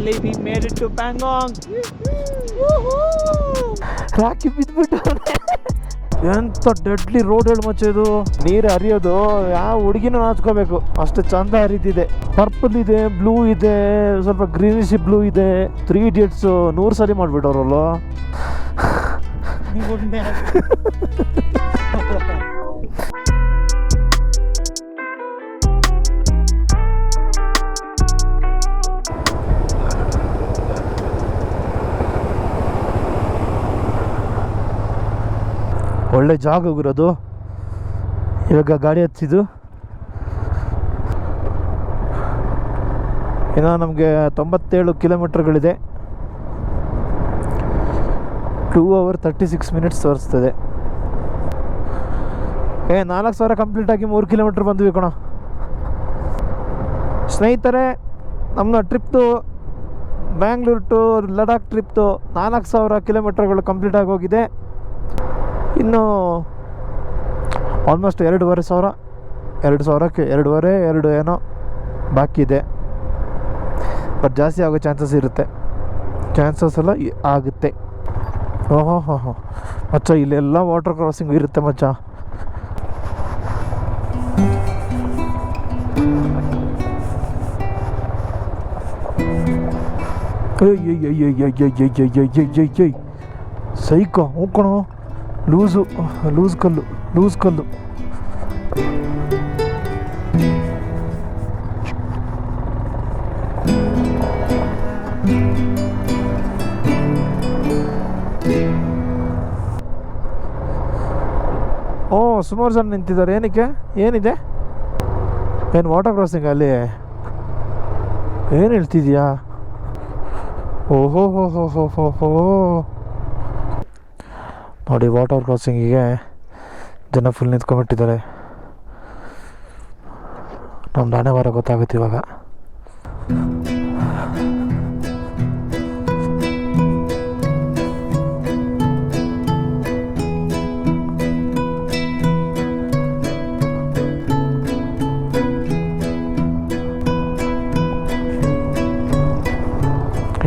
Finally we made it to Pangong rakhi ಬಿದ್ಬಿಟ್ಟು. ಎಂತ deadly road ಹೇಳಿ ಮಚ್ಚ ಇದು? ನೀರು ಹರಿಯೋದು ಯಾವ ಹುಡುಗಿನೂ ನಾಚ್ಕೋಬೇಕು. ಅಷ್ಟು ಚಂದ ಹರಿತಿದೆ. ಪರ್ಪಲ್ ಇದೆ ಬ್ಲೂ ಇದೆ ಸ್ವಲ್ಪ ಗ್ರೀನಿಶ್ ಬ್ಲೂ ಇದೆ. ತ್ರೀ ಇಡಿಯಟ್ಸ್ ನೂರು ಸರಿ ಮಾಡ್ಬಿಟ್ಟವ್ರಲ್ಲ. ಒಳ್ಳೆ ಜಾಗ ಹೋಗಿರೋದು ಇವಾಗ ಗಾಡಿ ಹತ್ತಿದ್ದು. ಇನ್ನು ನಮಗೆ ತೊಂಬತ್ತೇಳು ಕಿಲೋಮೀಟ್ರ್ಗಳಿದೆ. Two hour thirty six minutes ತೋರಿಸ್ತದೆ. ಏ, ನಾಲ್ಕು ಸಾವಿರ ಕಂಪ್ಲೀಟ್ ಆಗಿ ಮೂರು ಕಿಲೋಮೀಟ್ರ್ ಬಂದ್ವಿ ಕಣ. ಸ್ನೇಹಿತರೆ ನಮ್ಮ ಟ್ರಿಪ್ದು ಬ್ಯಾಂಗ್ಳೂರು ಟು ಲಡಾಖ್ ಟ್ರಿಪ್ದು ನಾಲ್ಕು ಸಾವಿರ ಕಿಲೋಮೀಟ್ರ್ಗಳು ಕಂಪ್ಲೀಟ್ ಆಗಿ ಹೋಗಿದೆ. ಇನ್ನು ಆಲ್ಮೋಸ್ಟ್ ಎರಡೂವರೆ ಸಾವಿರ ಎರಡು ಸಾವಿರಕ್ಕೆ ಎರಡೂವರೆ ಎರಡು ಏನೋ ಬಾಕಿ ಇದೆ ಬಟ್ ಜಾಸ್ತಿ ಆಗೋ ಚಾನ್ಸಸ್ ಇರುತ್ತೆ ಚಾನ್ಸಸ್ ಎಲ್ಲ ಆಗುತ್ತೆ ಓಹೋ ಹೋ ಹೋ ಮಚ್ಚ ಇಲ್ಲೆಲ್ಲ ವಾಟರ್ ಕ್ರಾಸಿಂಗ್ ಇರುತ್ತೆ ಮಚ್ಚ ಸೈಕೋ ಹೋಗ್ಕೊಣೋ ಲೂಸು, ಲೂಸ್ ಕಲ್ಲು ಲೂಸ್ ಕಲ್ಲು. ಓ, ಸುಮಾರು ಜನ ನಿಂತಿದ್ದಾರೆ. ಏನಕ್ಕೆ? ಏನಿದೆ? ಏನು ವಾಟರ್ ಕ್ರಾಸಿಂಗ್ ಅಲ್ಲಿ? ಏನು ಹೇಳ್ತಿದ್ಯಾ? ಓಹೋ ಹೋ ಹೋ ಹೋ ಹೋ ಹೋ ನೋಡಿ ವಾಟರ್ ಕ್ರಾಸಿಂಗಿಗೆ ಜನ ಫುಲ್ ನಿಂತ್ಕೊಂಡ್ಬಿಟ್ಟಿದ್ದಾರೆ. ನಮ್ಮ ನಾನೇ ವಾರ ಗೊತ್ತಾಗುತ್ತೆ ಇವಾಗ.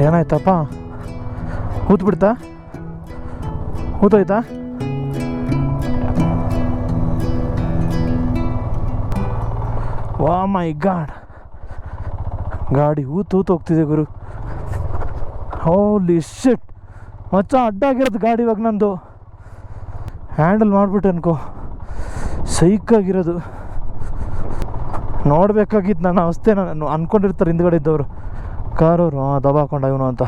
ಏನಾಯ್ತಪ್ಪ? ಹೂತ್ ಹೂತೋಯ್ತಾ ವಾ ಮೈ ಗಾಡ್ ಗಾಡಿ ಊತು ಊತು ಹೋಗ್ತಿದೆ ಗುರು. ಹೌಲಿ ಶಿಟ್ ಮಚ್ಚ ಅಡ್ಡಾಗಿರೋದು ಗಾಡಿ ಇವಾಗ ನಂದು. ಹ್ಯಾಂಡಲ್ ಮಾಡಿಬಿಟ್ಟು ಅನ್ಕೋ. ಸೈಕಾಗಿರೋದು ನೋಡ್ಬೇಕಾಗಿದ್ದು ನನ್ನ ಅವಸ್ಥೆ ನಾನು ಅನ್ಕೊಂಡಿರ್ತಾರೆ ಹಿಂದ್ಗಡೆ ಇದ್ದವರು. ಕಾರವರು ಹಾಕೊಂಡ ಇವನು ಅಂತ.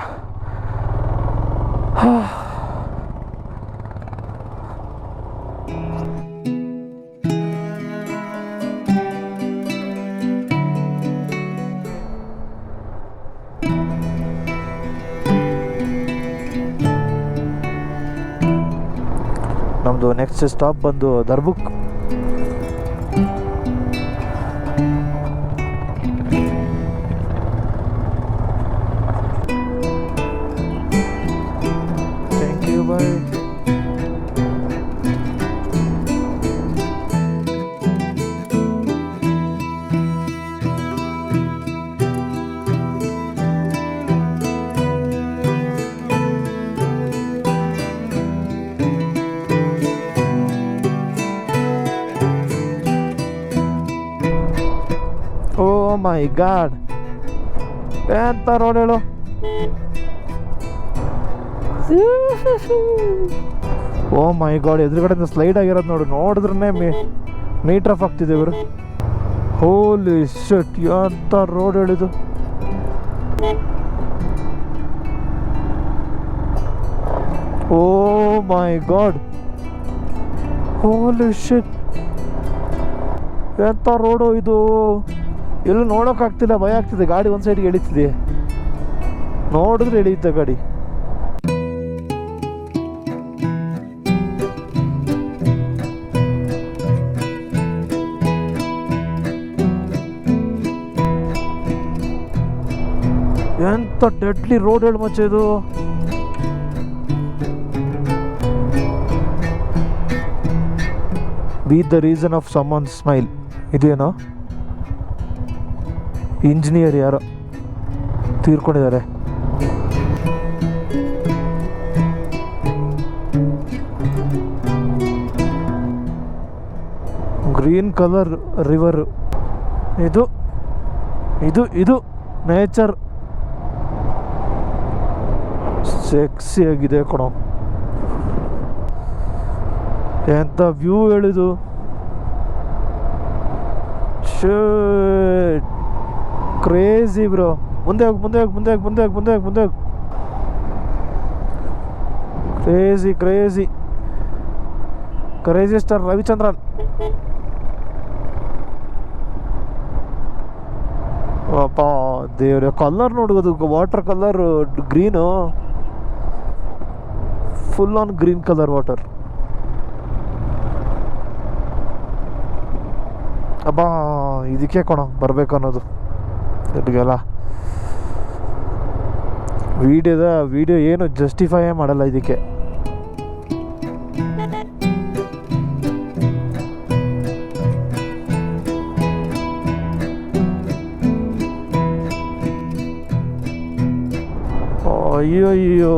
ನಮ್ಮದು ನೆಕ್ಸ್ಟ್ ಸ್ಟಾಪ್ ಬಂದು ದರ್ಬುಕ್. ಮೈ ಗಾಡ್ ಎಂತ ರೋಡ್ ಹೇಳು? ಓ ಮೈ ಗಾಡ್ ಎದುರುಗಡೆ ಸ್ಲೈಡ್ ಆಗಿರೋದು ನೋಡು. ನೋಡಿದ್ರೆ ಮೀ ಮೀಟರ್ ಆಫ್ ಆಗ್ತಿದೆ ಇವರು. ಹೋಲಿ ಶಟ್ ಎಂತ ರೋಡ್ ಹೇಳಿದು oh my god holy shit ಎಂತ ರೋಡು ಇದು? ಎಲ್ಲೂ ನೋಡೋಕ್ಕಾಗ್ತಿಲ್ಲ ಭಯ ಆಗ್ತಿದೆ. ಗಾಡಿ ಒಂದು ಸೈಡ್ಗೆ ಎಳೀತಿದೆ ನೋಡಿದ್ರೆ ಎಳೆಯುತ್ತೆ ಗಾಡಿ. ಎಂತ ಡೆಡ್ಲಿ ರೋಡ್ ಹೇಳಿ ಮಚ್ಚ ಇದು. Be the reason of someone smile ಇದೇನೋ? ಇಂಜಿನಿಯರ್ ಯಾರೋ ತೀರ್ಕೊಂಡಿದ್ದಾರೆ. Green colour river. ಇದು ಇದು ಇದು ನೇಚರ್. ಸೆಕ್ಸಿ ಆಗಿದೆ ಕಣೋ. ಎಂತ ವ್ಯೂ ಹೇಳಿದು. ಶೇಟ್ ಕ್ರೇಜಿ ಬ್ರೋ ಮುಂದೆ ಹೋಗಿ ಮುಂದೆ ಹೋಗಿ ಮುಂದೆ ಹೋಗಿ ಮುಂದೆ ಹೋಗಿ ಮುಂದೆ ಹೋಗಿ ಮುಂದೆ ಹೋಗಿ. Crazy crazy crazy star Ravichandran. ಅಪ್ಪ, ದೇವ್ರೆ ಕಲರ್ ನೋಡೋದು water colour green full on green colour water ಅಬ್ಬಾ, ಇದಕ್ಕೆ ಕೊಣ ಬರಬೇಕು ಅನ್ನೋದು. ಇಲ್ಲಿಗೆಲ್ಲ ವಿಡಿಯೋದ ವಿಡಿಯೋ ಏನು ಜಸ್ಟಿಫೈ ಮಾಡಲ್ಲ ಇದಕ್ಕೆ. ಅಯ್ಯೋ ಅಯ್ಯೋ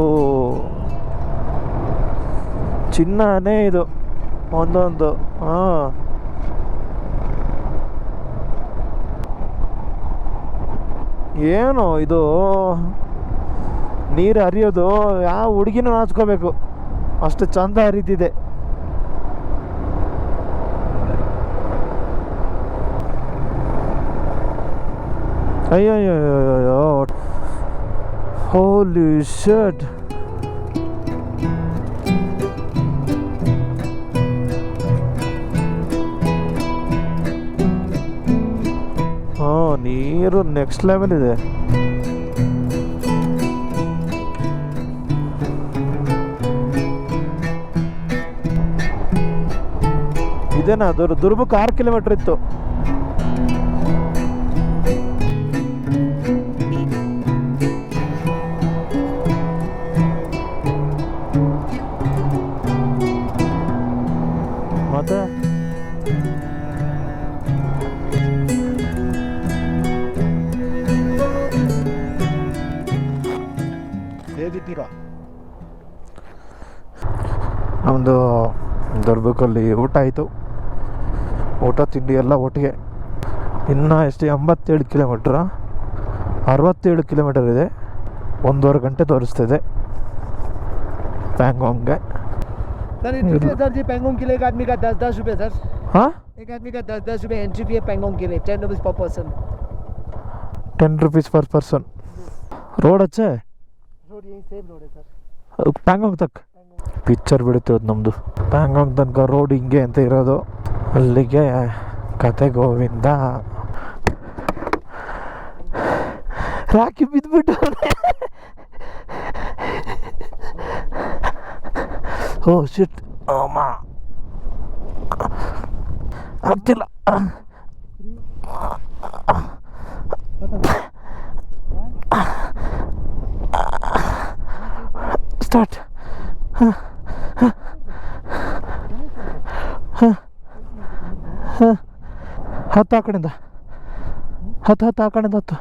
ಚಿನ್ನನೇ ಇದು. ಒಂದೊಂದು. ಹಾಂ. ಏನು ಇದು? ನೀರು ಹರಿಯೋದು ಯಾವ ಹುಡುಗಿನೂ ನಾಚ್ಕೋಬೇಕು. ಅಷ್ಟು ಚಂದ ಹರಿತಿದೆ. ಅಯ್ಯೋ ಅಯ್ಯೋ ಹೋಲಿ ಶರ್ಟ್ ನೀರು ನೆಕ್ಸ್ಟ್ ಲೆವೆಲ್ ಇದೆ. ಇದೇನಾ ದುರ್ಬುಕ್ ಆರು ಕಿಲೋಮೀಟ್ರ್ ಇತ್ತು. ದುರ್ಬಕಲ್ಲಿ ಊಟ ಆಯಿತು ಊಟ ತಿಂಡಿ ಎಲ್ಲ ಒಟ್ಟಿಗೆ ಇನ್ನು ಎಷ್ಟು ಎಂಬತ್ತೇಳು ಕಿಲೋಮೀಟ್ರ ಅರವತ್ತೇಳು ಕಿಲೋಮೀಟರ್ ಇದೆ ಒಂದೂವರೆ ಗಂಟೆ ತೋರಿಸ್ತಿದೆ ಪ್ಯಾಂಗಾಂಗ್ಗೆ सर एंट्री फी है सर जी पेंगोंग के लिए एक आदमी का दस दस रुपये सर ಹಾಂ एक आदमी का दस दस रुपये एंट्री फी है पेंगोंग के लिए ten rupees per person ten rupees per person road ಹಚ್ಚೆ रोड यही सेम रोड है सर ಪ್ಯಾಂಗಾಂಗ್ ತಕ್ಕ ಪಿಕ್ಚರ್ ಬಿಡುತ್ತೆ ನಮ್ಮದು ಪ್ಯಾಂಗಾಂಗ್ ತನಕ ರೋಡ್ ಹಿಂಗೆ ಅಂತ ಇರೋದು. ಅಲ್ಲಿಗೆ ಕತೆ ಗೋವಿಂದ ರಾಕಿ ಬಿದ್ದುಬಿಟ್ಟು ಓ ಶಿಟ್ ಅಮ್ಮ. ಆಗ್ತಿಲ್ಲ. ಸ್ಟಾರ್ಟ್ ಹತ್ತು ಆ ಕಡೆಯಿಂದ. ಹತ್ತು ಹತ್ತು ಆ ಕಡೆಯಿಂದ ಹತ್ತು.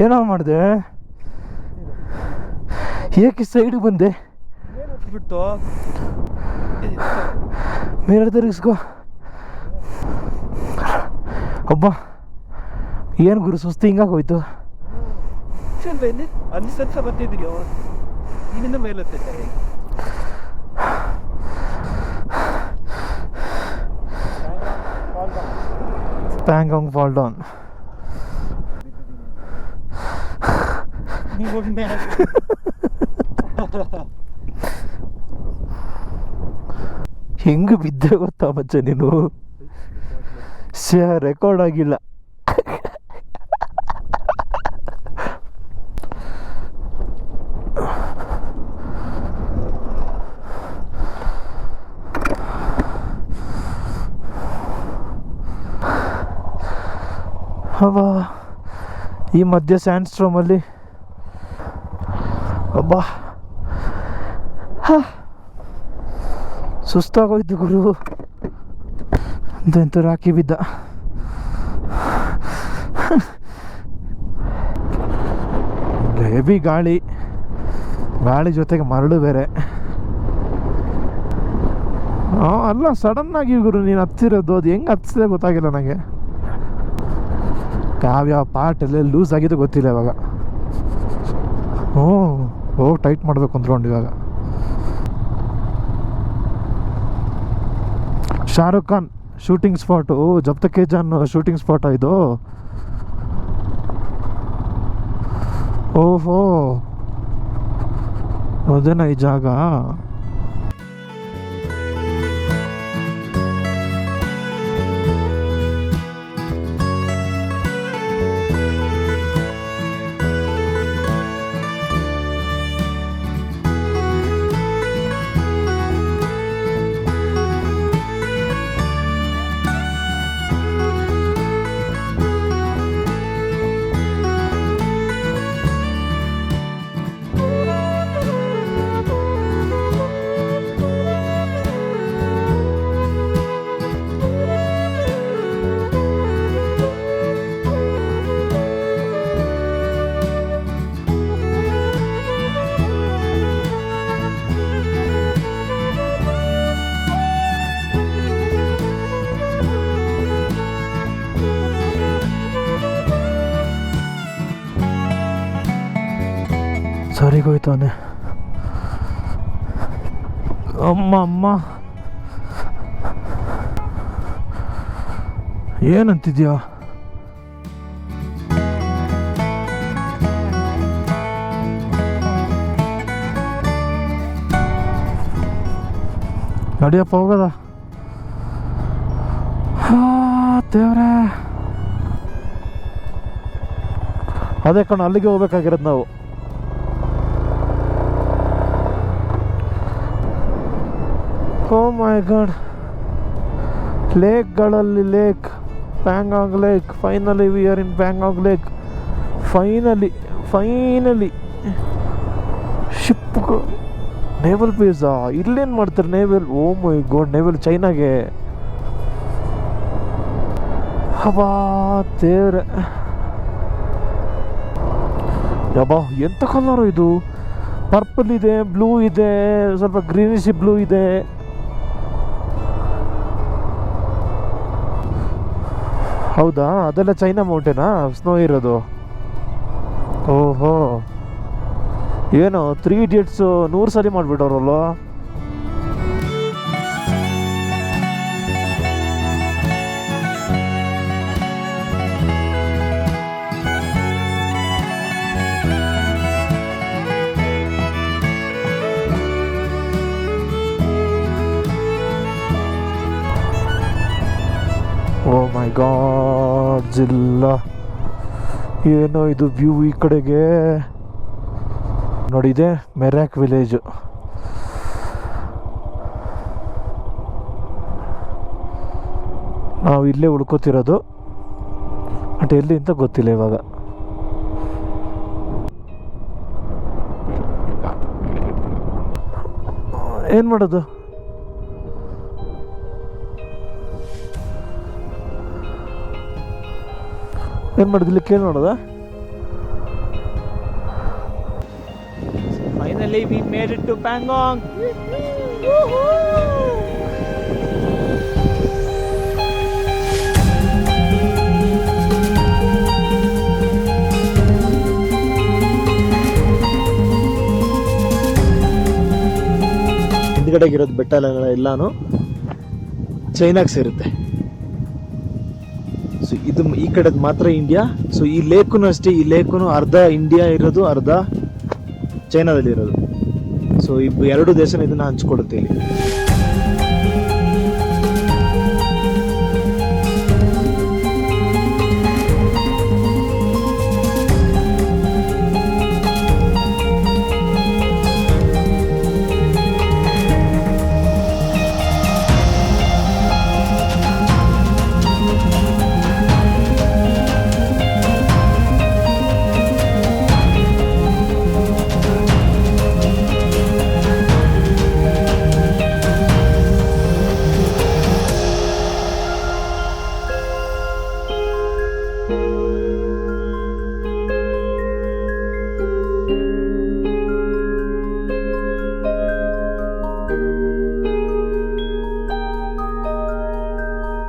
ಏನೋ ಮಾಡಿದೆ. ಏಕೆ ಸೈಡಿಗೆ ಬಂದೆ? ಬಿಟ್ಟು ಮೇಲೆ ತಿರುಗಿಸ್ಕೋ. ಒಬ್ಬ ಏನು ಗುರು ಸುಸ್ತು ಹಿಂಗಾಗಿ ಹೋಯ್ತು? ಸ್ವಲ್ಪ ಬರ್ತಿದ್ದೀರಿ ಇಲ್ಲಿಂದ ಮೇಲೆ ಪ್ಯಾಂಗಾಂಗ್ ಫಾಲ್ ಡೌನ್. ಹೆಂಗೆ ಬಿದ್ದೆ ಗೊತ್ತಾ ಮಚ್ಚ ನೀನು? ಶ್ಯಾ ರೆಕಾರ್ಡ್ ಆಗಿಲ್ಲ. ಅಬ್ಬಾ ಈ ಮಧ್ಯೆ ಸ್ಯಾಂಡ್ ಸ್ಟ್ರೋಮಲ್ಲಿ ಅಬ್ಬಾ ಸುಸ್ತಾಗೋಯ್ತು ಗುರು. ಎಂತ ರಾಕಿ ಬಿದ್ದ ಹೆವಿ ಗಾಳಿ. ಗಾಳಿ ಜೊತೆಗೆ ಮರಳು ಬೇರೆ. ಅಲ್ಲ ಸಡನ್ ಆಗಿ ಗುರು, ನೀನು ಹತ್ತಿರೋದು, ಅದು ಹೆಂಗೆ ಹತ್ತಿದೆ ಗೊತ್ತಾಗಿಲ್ಲ ನನಗೆ. ಯಾವ್ಯಾವ ಪಾರ್ಟ್ ಎಲ್ಲ ಲೂಸ್ ಆಗಿದ್ದು ಗೊತ್ತಿಲ್ಲ ಇವಾಗ. ಹ್ಞೂ ಹೋಗಿ ಟೈಟ್ ಮಾಡಬೇಕು ಅಂದ್ಕೊಂಡು ಇವಾಗ. ಶಾರುಖ್ ಖಾನ್. ಶೂಟಿಂಗ್ ಸ್ಪಾಟು ಜಪ್ತ ಕೇಜಾನ್ ಜಾನ್ ಶೂಟಿಂಗ್ ಸ್ಪಾಟ ಇದು? ಓಹೋ. ಅದೇನಾ ಈ ಜಾಗ? ಸರಿಗೋಯ್ತವನೆ. ಅಮ್ಮ ಅಮ್ಮ. ಏನಂತಿದ್ಯಾ? ನಡಿಯಪ್ಪ ಹೋಗದ? ದೇವ್ರೆ. ಅದೇ ಕಣ ಅಲ್ಲಿಗೆ ಹೋಗ್ಬೇಕಾಗಿರೋದು ನಾವು. My god ಲೇಕ್ಗಳಲ್ಲಿ lake Pangong lake finally we are in Pangong lake finally finally ship naval ಬೇಸಾ ಇಲ್ಲೇನು ಮಾಡ್ತಾರೆ ನೇವಲ್ ಓ ಮೈ ಗೋಡ್ ನೇವಲ್ ಚೈನಾಗೆ ಹಬಾ ದೇವ್ರೆ. ಯಬ್ಬಾ ಎಂಥ ಕಲರು ಇದು? ಪರ್ಪಲ್ ಇದೆ ಬ್ಲೂ ಇದೆ, ಸ್ವಲ್ಪ ಗ್ರೀನಿಶ್ ಬ್ಲೂ ಇದೆ. ಹೌದಾ? ಅದೆಲ್ಲ ಚೈನಾ ಮೌಂಟೇನಾ ಸ್ನೋ ಇರೋದು. ಓಹೋ. ಏನು ತ್ರೀ ಇಡಿಯಟ್ಸು ನೂರು ಸರಿ ಮಾಡಿಬಿಟ್ಟವ್ರಲ್ಲ ಜಿಲ್ಲ ಏನೋ ಇದು ವ್ಯೂ ಈ ಕಡೆಗೆ. ನೋಡಿದೆ ಮೆರ್ಯಾಕ್ ವಿಲೇಜು ನಾವು ಇಲ್ಲೇ ಉಳ್ಕೋತಿರೋದು. ಬಟ್ ಎಲ್ಲಿ ಅಂತ ಗೊತ್ತಿಲ್ಲ ಇವಾಗ. ಏನು ಮಾಡೋದು? ಏನು ಮಾಡಿದ್ಲಿ ಕೇಳಿ ನೋಡೋದಾ? Finally we made it to Pangong ಹಿಂದ್ಗಡೆಗಿರೋದು ಬೆಟ್ಟ ಎಲ್ಲ ಎಲ್ಲಾನು ಚೈನಾಗೆ ಸೇರುತ್ತೆ. ಸೊ ಇದು ಈ ಕಡೆ ಮಾತ್ರ ಇಂಡಿಯಾ ಸೊ ಈ ಲೇಕುನು ಅಷ್ಟೇ, ಈ ಲೇಕುನು ಅರ್ಧ ಇಂಡಿಯಾ ಇರೋದು, ಅರ್ಧ ಚೈನಾದಲ್ಲಿ ಇರೋದು ಸೊ ಇಬ್ಬ ಎರಡು ದೇಶನ ಇದನ್ನ ಹಂಚ್ಕೊಡುತ್ತೆ ಇಲ್ಲಿ.